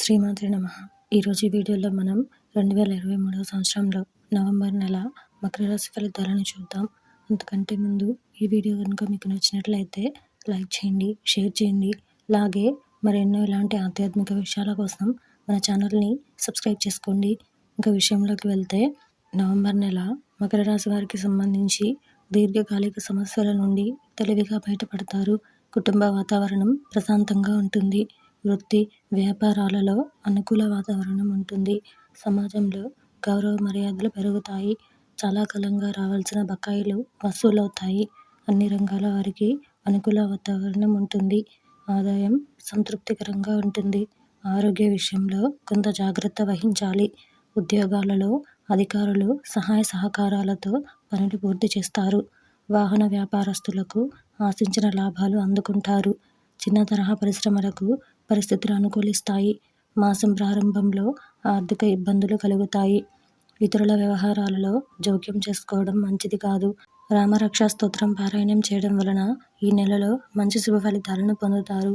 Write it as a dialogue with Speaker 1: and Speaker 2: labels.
Speaker 1: శ్రీమాత్రి నమ. ఈరోజు వీడియోలో మనం రెండు వేల ఇరవై మూడవ సంవత్సరంలో నవంబర్ నెల మకర రాశి ఫలితాలను చూద్దాం. అంతకంటే ముందు ఈ వీడియో కనుక మీకు నచ్చినట్లయితే లైక్ చేయండి షేర్ చేయండి. అలాగే మరెన్నో ఇలాంటి ఆధ్యాత్మిక విషయాల కోసం మన ఛానల్ని సబ్స్క్రైబ్ చేసుకోండి. ఇంకా విషయంలోకి వెళ్తే నవంబర్ నెల మకర రాశి వారికి సంబంధించి దీర్ఘకాలిక సమస్యల నుండి తెలివిగా బయటపడతారు. కుటుంబ వాతావరణం ప్రశాంతంగా ఉంటుంది. వృత్తి వ్యాపారాలలో అనుకూల వాతావరణం ఉంటుంది. సమాజంలో గౌరవ మర్యాదలు పెరుగుతాయి. చాలా కాలంగా రావాల్సిన బకాయిలు వసూలవుతాయి. అన్ని రంగాల వారికి అనుకూల వాతావరణం ఉంటుంది. ఆదాయం సంతృప్తికరంగా ఉంటుంది. ఆరోగ్య విషయంలో కొంత జాగ్రత్త వహించాలి. ఉద్యోగాలలో అధికారులు సహాయ సహకారాలతో పనులు పూర్తి చేస్తారు. వాహన వ్యాపారస్తులకు ఆశించిన లాభాలు అందుకుంటారు. చిన్న తరహా పరిశ్రమలకు పరిస్థితులు అనుకూలిస్తాయి. మాసం ప్రారంభంలో ఆర్థిక ఇబ్బందులు కలుగుతాయి. ఇతరుల వ్యవహారాలలో జోక్యం చేసుకోవడం మంచిది కాదు. రామరక్షా స్తోత్రం పారాయణం చేయడం వలన ఈ నెలలో మంచి శుభ ఫలితాలను పొందుతారు.